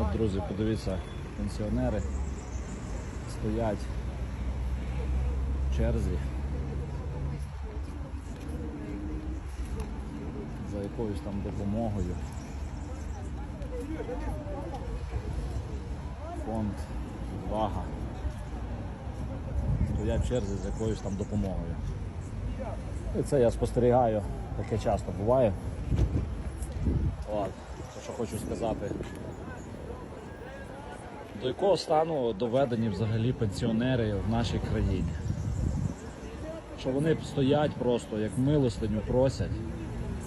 От, друзі, подивіться, пенсіонери стоять в черзі за якоюсь там допомогою. Фонд Вага. Стоять в черзі з якоюсь там допомогою. І це я спостерігаю, таке часто буває. То, що хочу сказати. До якого стану доведені взагалі пенсіонери в нашій країні? Що вони стоять просто як милостиню просять.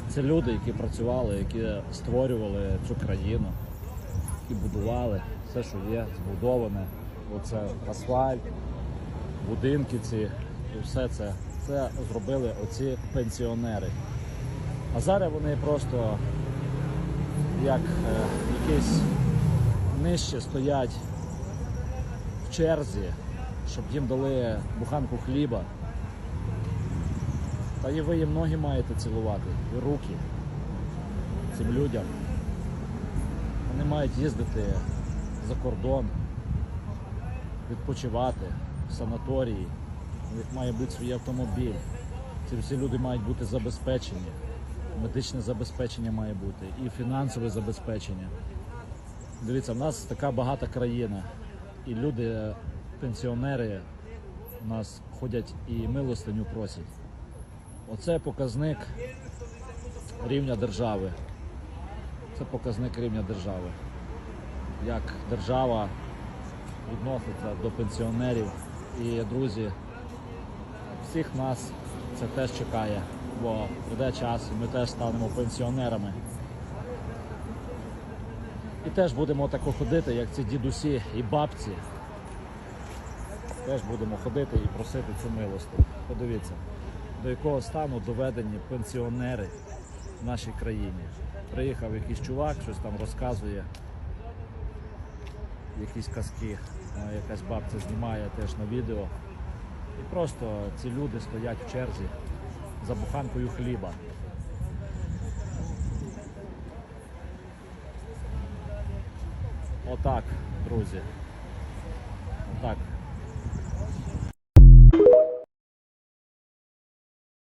Це люди, які працювали, які створювали цю країну, які будували все, що є, збудоване. Оце асфальт, будинки ці, і все це. Це зробили оці пенсіонери. А зараз вони просто як е, якісь нижче стоять в черзі, щоб їм дали буханку хліба. Та і ви їм ноги маєте цілувати, і руки цим людям. Вони мають їздити за кордон, відпочивати в санаторії. У них має бути свій автомобіль. Ці всі люди мають бути забезпечені. Медичне забезпечення має бути і фінансове забезпечення. Дивіться, в нас така багата країна, і люди, пенсіонери, у нас ходять і милостиню просять. Оце показник рівня держави. Це показник рівня держави. Як держава відноситься до пенсіонерів. І, друзі, всіх нас це теж чекає, бо прийде час, і ми теж станемо пенсіонерами. І теж будемо тако ходити, як ці дідусі і бабці. Теж будемо ходити і просити цю милосту. Подивіться, до якого стану доведені пенсіонери в нашій країні. Приїхав якийсь чувак, щось там розказує, якісь казки, якась бабця знімає теж на відео. І просто ці люди стоять в черзі за буханкою хліба. Отак, друзі. Отак.